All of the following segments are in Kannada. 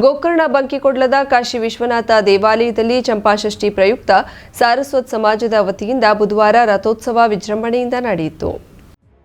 ಗೋಕರ್ಣ ಬಂಕಿಕೊಡ್ಲದ ಕಾಶಿ ವಿಶ್ವನಾಥ ದೇವಾಲಯದಲ್ಲಿ ಚಂಪಾಷಷ್ಠಿ ಪ್ರಯುಕ್ತ ಸಾರಸ್ವತ್ ಸಮಾಜದ ವತಿಯಿಂದ ಬುಧವಾರ ರಥೋತ್ಸವ ವಿಜೃಂಭಣೆಯಿಂದ ನಡೆಯಿತು.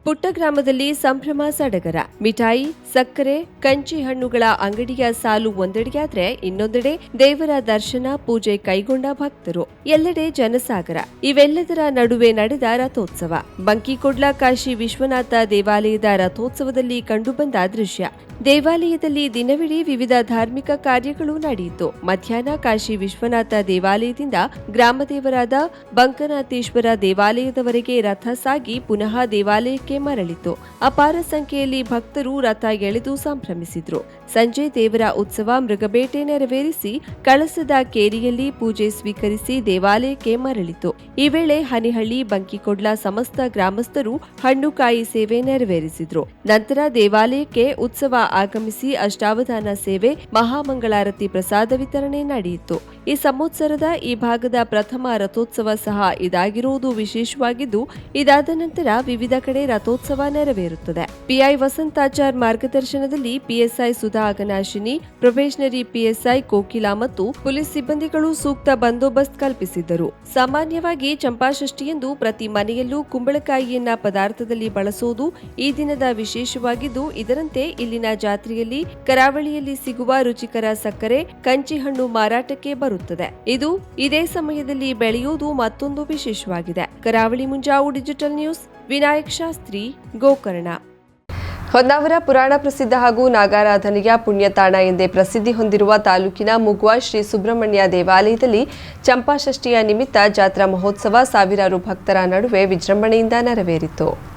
ಪುಟ್ಟ ಗ್ರಾಮದಲ್ಲಿ ಸಂಭ್ರಮ ಸಡಗರ. ಮಿಠಾಯಿ, ಸಕ್ಕರೆ, ಕಂಚಿ ಹಣ್ಣುಗಳ ಅಂಗಡಿಯ ಸಾಲು ಒಂದೆಡೆಯಾದ್ರೆ ಇನ್ನೊಂದೆಡೆ ದೇವರ ದರ್ಶನ ಪೂಜೆ ಕೈಗೊಂಡ ಭಕ್ತರು. ಎಲ್ಲೆಡೆ ಜನಸಾಗರ. ಇವೆಲ್ಲದರ ನಡುವೆ ನಡೆದ ರಥೋತ್ಸವ. ಬಂಕಿಕೊಡ್ಲ ಕಾಶಿ ವಿಶ್ವನಾಥ ದೇವಾಲಯದ ರಥೋತ್ಸವದಲ್ಲಿ ಕಂಡುಬಂದ ದೃಶ್ಯ. ದೇವಾಲಯದಲ್ಲಿ ದಿನವಿಡೀ ವಿವಿಧ ಧಾರ್ಮಿಕ ಕಾರ್ಯಗಳು ನಡೆಯಿತು. ಮಧ್ಯಾಹ್ನ ಕಾಶಿ ವಿಶ್ವನಾಥ ದೇವಾಲಯದಿಂದ ಗ್ರಾಮದೇವರಾದ ಬಂಕನಾಥೇಶ್ವರ ದೇವಾಲಯದವರೆಗೆ ರಥ ಸಾಗಿ ಪುನಃ ದೇವಾಲಯಕ್ಕೆ ಮರಳಿತು. ಅಪಾರ ಸಂಖ್ಯೆಯಲ್ಲಿ ಭಕ್ತರು ರಥ ಎಳೆದು ಸಂಭ್ರಮಿಸಿದ್ರು. ಸಂಜೆ ದೇವರ ಉತ್ಸವ ಮೃಗಬೇಟೆ ನೆರವೇರಿಸಿ ಕಳಸದ ಕೇರಿಯಲ್ಲಿ ಪೂಜೆ ಸ್ವೀಕರಿಸಿ ದೇವಾಲಯಕ್ಕೆ ಮರಳಿತು. ಈ ವೇಳೆ ಹನಿಹಳ್ಳಿ, ಬಂಕಿಕೊಡ್ಲ ಸಮಸ್ತ ಗ್ರಾಮಸ್ಥರು ಹಣ್ಣುಕಾಯಿ ಸೇವೆ ನೆರವೇರಿಸಿದ್ರು. ನಂತರ ದೇವಾಲಯಕ್ಕೆ ಉತ್ಸವ ಆಗಮಿಸಿ ಅಷ್ಟಾವಧಾನ ಸೇವೆ ಮಹಾಮಂಗಳಾರತಿ ಪ್ರಸಾದ ವಿತರಣೆ ನಡೆಯಿತು. ಈ ಸಂವತ್ಸರದ ಈ ಭಾಗದ ಪ್ರಥಮ ರಥೋತ್ಸವ ಸಹ ಇದಾಗಿರುವುದು ವಿಶೇಷವಾಗಿದ್ದು, ಇದಾದ ನಂತರ ವಿವಿಧ ಕಡೆ ರಥೋತ್ಸವ ನೆರವೇರುತ್ತದೆ. ಪಿಐ ವಸಂತಾಚಾರ್ ಮಾರ್ಗದರ್ಶನದಲ್ಲಿ PSI Sudha Aghanashini probationary PSI Kokila ಮತ್ತು ಪೊಲೀಸ್ ಸಿಬ್ಬಂದಿಗಳು ಸೂಕ್ತ ಬಂದೋಬಸ್ತ್ ಕಲ್ಪಿಸಿದ್ದರು. ಸಾಮಾನ್ಯವಾಗಿ ಚಂಪಾಷಷ್ಠಿಯೆಂದು ಪ್ರತಿ ಮನೆಯಲ್ಲೂ ಕುಂಬಳಕಾಯಿಯನ್ನ ಪದಾರ್ಥದಲ್ಲಿ ಬಳಸುವುದು ಈ ದಿನದ ವಿಶೇಷವಾಗಿದ್ದು, ಇದರಂತೆ ಇಲ್ಲಿನ ಜಾತ್ರೆಯಲ್ಲಿ ಕರಾವಳಿಯಲ್ಲಿ ಸಿಗುವ ರುಚಿಕರ ಸಕ್ಕರೆ, ಕಂಚಿಹಣ್ಣು ಮಾರಾಟಕ್ಕೆ ಬರುತ್ತದೆ. ಇದು ಇದೇ ಸಮಯದಲ್ಲಿ ಬೆಳೆಯುವುದು ಮತ್ತೊಂದು ವಿಶೇಷವಾಗಿದೆ. Karavali Munjavu digital news, Vinayak Shastri, Gokarna. Honnavar ಪುರಾಣ ಪ್ರಸಿದ್ಧ ಹಾಗೂ ನಾಗಾರಾಧನೆಯ ಪುಣ್ಯತಾಣ ಎಂದೇ ಪ್ರಸಿದ್ಧಿ ಹೊಂದಿರುವ ತಾಲೂಕಿನ ಮುಗ್ವಾ ಶ್ರೀ ಸುಬ್ರಹ್ಮಣ್ಯ ದೇವಾಲಯದಲ್ಲಿ ಚಂಪಾಷಷ್ಠಿಯ ನಿಮಿತ್ತ ಜಾತ್ರಾ ಮಹೋತ್ಸವ ಸಾವಿರಾರು ಭಕ್ತರ ನಡುವೆ ವಿಜೃಂಭಣೆಯಿಂದ ನೆರವೇರಿತು.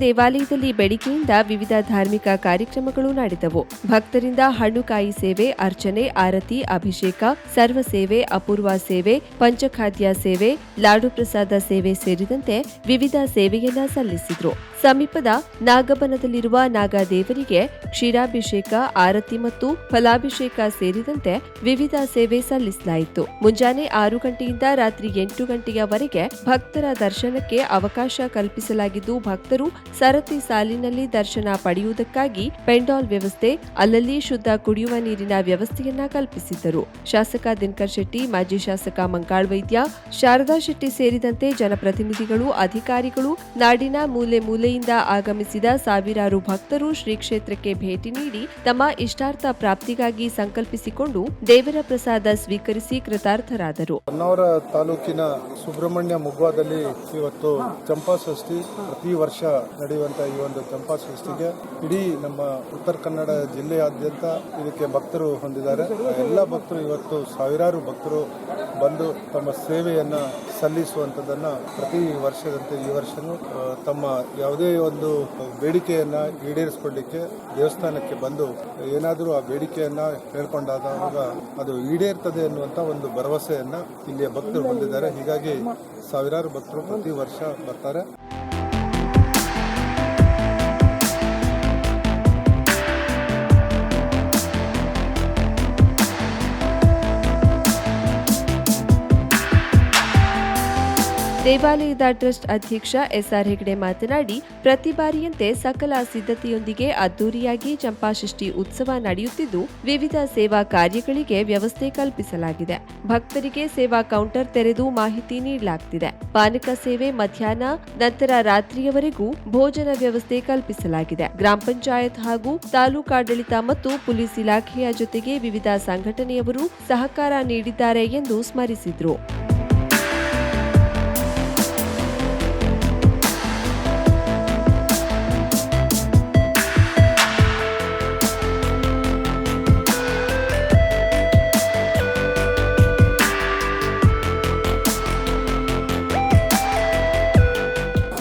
ದೇವಾಲಯದಲ್ಲಿ ಬೆಳಿಗ್ಗೆಯಿಂದ ವಿವಿಧ ಧಾರ್ಮಿಕ ಕಾರ್ಯಕ್ರಮಗಳು ನಡೆದವು. ಭಕ್ತರಿಂದ ಹಣ್ಣುಕಾಯಿ ಸೇವೆ, ಅರ್ಚನೆ, ಆರತಿ, ಅಭಿಷೇಕ, ಸರ್ವ ಸೇವೆ, ಅಪೂರ್ವ ಸೇವೆ, ಪಂಚಖಾದ್ಯ ಸೇವೆ, ಲಾಡು ಪ್ರಸಾದ ಸೇವೆ ಸೇರಿದಂತೆ ವಿವಿಧ ಸೇವೆಯನ್ನ ಸಲ್ಲಿಸಿದ್ರು. ಸಮೀಪದ ನಾಗಬನದಲ್ಲಿರುವ ನಾಗದೇವರಿಗೆ ಕ್ಷೀರಾಭಿಷೇಕ, ಆರತಿ ಮತ್ತು ಫಲಾಭಿಷೇಕ ಸೇರಿದಂತೆ ವಿವಿಧ ಸೇವೆ ಸಲ್ಲಿಸಲಾಯಿತು. ಮುಂಜಾನೆ ಆರು ಗಂಟೆಯಿಂದ ರಾತ್ರಿ ಎಂಟು ಗಂಟೆಯವರೆಗೆ ಭಕ್ತರ ದರ್ಶನಕ್ಕೆ ಅವಕಾಶ ಕಲ್ಪಿಸಲಾಗಿದ್ದು, ಭಕ್ತರು ಸರತಿ ಸಾಲಿನಲ್ಲಿ ದರ್ಶನ ಪಡೆಯುವುದಕ್ಕಾಗಿ ಪೆಂಡಾಲ್ ವ್ಯವಸ್ಥೆ, ಅಲ್ಲಲ್ಲಿ ಶುದ್ಧ ಕುಡಿಯುವ ನೀರಿನ ವ್ಯವಸ್ಥೆಯನ್ನ ಕಲ್ಪಿಸಿದ್ದರು. ಶಾಸಕ ದಿನಕರ್ ಶೆಟ್ಟಿ, ಮಾಜಿ ಶಾಸಕ ಮಂಕಾಳ್ ವೈದ್ಯ ಶಾರದಾ ಶೆಟ್ಟಿ ಸೇರಿದಂತೆ ಜನಪ್ರತಿನಿಧಿಗಳು, ಅಧಿಕಾರಿಗಳು ನಾಡಿನ ಮೂಲೆ ಮೂಲೆಯಿಂದ ಆಗಮಿಸಿದ ಸಾವಿರಾರು ಭಕ್ತರು ಶ್ರೀ ಕ್ಷೇತ್ರಕ್ಕೆ ಭೇಟಿ ನೀಡಿ ತಮ್ಮ ಇಷ್ಟಾರ್ಥ ಪ್ರಾಪ್ತಿಗಾಗಿ ಸಂಕಲ್ಪಿಸಿಕೊಂಡು ದೇವರ ಪ್ರಸಾದ ಸ್ವೀಕರಿಸಿ ಕೃತಾರ್ಥರಾದರು. ಹೊನ್ನಾವರ ತಾಲೂಕಿನ ಸುಬ್ರಹ್ಮಣ್ಯ ಮುಗ್ವಾದಲ್ಲಿ ಇವತ್ತು ಚಂಪಾಷಷ್ಠಿ ಪ್ರತಿ ವರ್ಷ ನಡೆಯುವಂತ ಈ ಒಂದು ಚಂಪಾಷಷ್ಠಿಗೆ ಇಡೀ ನಮ್ಮ ಉತ್ತರ ಕನ್ನಡ ಜಿಲ್ಲೆಯಾದ್ಯಂತ ಇದಕ್ಕೆ ಭಕ್ತರು ಹೊಂದಿದ್ದಾರೆ. ಎಲ್ಲ ಭಕ್ತರು ಇವತ್ತು ಸಾವಿರಾರು ಭಕ್ತರು ಬಂದು ತಮ್ಮ ಸೇವೆಯನ್ನ ಸಲ್ಲಿಸುವಂಥದ್ದನ್ನು ಪ್ರತಿ ವರ್ಷದಂತೆ ಈ ವರ್ಷನೂ ತಮ್ಮ ಯಾವುದೇ ಒಂದು ಬೇಡಿಕೆಯನ್ನು ಈಡೇರಿಸಿಕೊಳ್ಳಿಕ್ಕೆ ದೇವಸ್ಥಾನಕ್ಕೆ ಬಂದು ಏನಾದರೂ ಆ ಬೇಡಿಕೆಯನ್ನು ಹೇಳ್ಕೊಂಡಾದಾಗ ಅದು ಈಡೇರ್ತದೆ ಅನ್ನುವಂಥ ಒಂದು ಭರವಸೆಯನ್ನು ಇಲ್ಲಿಯ ಭಕ್ತರು ಹೊಂದಿದ್ದಾರೆ. ಹೀಗಾಗಿ ಸಾವಿರಾರು ಭಕ್ತರು ಪ್ರತಿ ವರ್ಷ ಬರ್ತಾರೆ. ದೇವಾಲಯದ ಟ್ರಸ್ಟ್ ಅಧ್ಯಕ್ಷ ಎಸ್ಆರ್ ಹೆಗ್ಡೆ ಮಾತನಾಡಿ, ಪ್ರತಿ ಬಾರಿಯಂತೆ ಸಕಲ ಸಿದ್ಧತೆಯೊಂದಿಗೆ ಅದ್ದೂರಿಯಾಗಿ ಚಂಪಾಷಷ್ಠಿ ಉತ್ಸವ ನಡೆಯುತ್ತಿದ್ದು, ವಿವಿಧ ಸೇವಾ ಕಾರ್ಯಗಳಿಗೆ ವ್ಯವಸ್ಥೆ ಕಲ್ಪಿಸಲಾಗಿದೆ. ಭಕ್ತರಿಗೆ ಸೇವಾ ಕೌಂಟರ್ ತೆರೆದು ಮಾಹಿತಿ ನೀಡಲಾಗುತ್ತಿದೆ ಪಾನಕ ಸೇವೆ ಮಧ್ಯಾಹ್ನ ನಂತರ ರಾತ್ರಿಯವರೆಗೂ ಭೋಜನ ವ್ಯವಸ್ಥೆ ಕಲ್ಪಿಸಲಾಗಿದೆ. ಗ್ರಾಮ ಪಂಚಾಯತ್ ಹಾಗೂ ತಾಲೂಕಾಡಳಿತ ಮತ್ತು ಪೊಲೀಸ್ ಇಲಾಖೆಯ ಜೊತೆಗೆ ವಿವಿಧ ಸಂಘಟನೆಯವರು ಸಹಕಾರ ನೀಡಿದ್ದಾರೆ ಎಂದು ಸ್ಮರಿಸಿದ್ರು.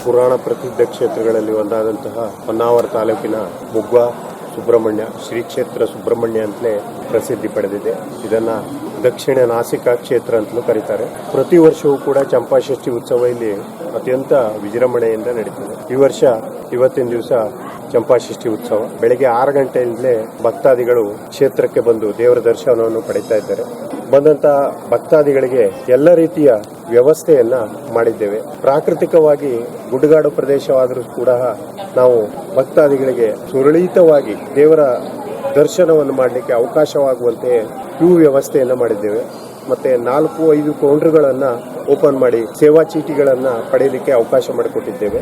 ಪುರಾಣ ಪ್ರಸಿದ್ಧ ಕ್ಷೇತ್ರಗಳಲ್ಲಿ ಒಂದಾದಂತಹ ಹೊನ್ನಾವರ ತಾಲೂಕಿನ ಮುಗ್ವ ಸುಬ್ರಹ್ಮಣ್ಯ ಶ್ರೀ ಕ್ಷೇತ್ರ ಸುಬ್ರಹ್ಮಣ್ಯ ಅಂತಲೇ ಪ್ರಸಿದ್ಧಿ ಪಡೆದಿದೆ. ಇದನ್ನ ದಕ್ಷಿಣ ನಾಸಿಕ ಕ್ಷೇತ್ರ ಅಂತಲೂ ಕರೀತಾರೆ. ಪ್ರತಿ ವರ್ಷವೂ ಕೂಡ ಚಂಪಾಷಷ್ಠಿ ಉತ್ಸವ ಇಲ್ಲಿ ಅತ್ಯಂತ ವಿಜೃಂಭಣೆಯಿಂದ ನಡೀತದೆ. ಈ ವರ್ಷ ಇವತ್ತಿನ ದಿವಸ ಚಂಪಾಷಷ್ಠಿ ಉತ್ಸವ. ಬೆಳಗ್ಗೆ ಆರು ಗಂಟೆಯಿಂದಲೇ ಭಕ್ತಾದಿಗಳು ಕ್ಷೇತ್ರಕ್ಕೆ ಬಂದು ದೇವರ ದರ್ಶನವನ್ನು ಪಡಿತಾ ಇದ್ದಾರೆ. ಬಂದಂತ ಭಕ್ತಾದಿಗಳಿಗೆ ಎಲ್ಲ ರೀತಿಯ ವ್ಯವಸ್ಥೆಯನ್ನ ಮಾಡಿದ್ದೇವೆ. ಪ್ರಾಕೃತಿಕವಾಗಿ ಗುಡ್ಡಗಾಡು ಪ್ರದೇಶವಾದರೂ ಕೂಡ ನಾವು ಭಕ್ತಾದಿಗಳಿಗೆ ಸುರಳಿತವಾಗಿ ದೇವರ ದರ್ಶನವನ್ನು ಮಾಡಲಿಕ್ಕೆ ಅವಕಾಶವಾಗುವಂತೆ ಕ್ಯೂ ವ್ಯವಸ್ಥೆಯನ್ನು ಮಾಡಿದ್ದೇವೆ. ಮತ್ತೆ ನಾಲ್ಕು ಐದು ಕೌಂಟರ್ಗಳನ್ನು ಓಪನ್ ಮಾಡಿ ಸೇವಾ ಚೀಟಿಗಳನ್ನು ಪಡೆಯಲಿಕ್ಕೆ ಅವಕಾಶ ಮಾಡಿಕೊಟ್ಟಿದ್ದೇವೆ.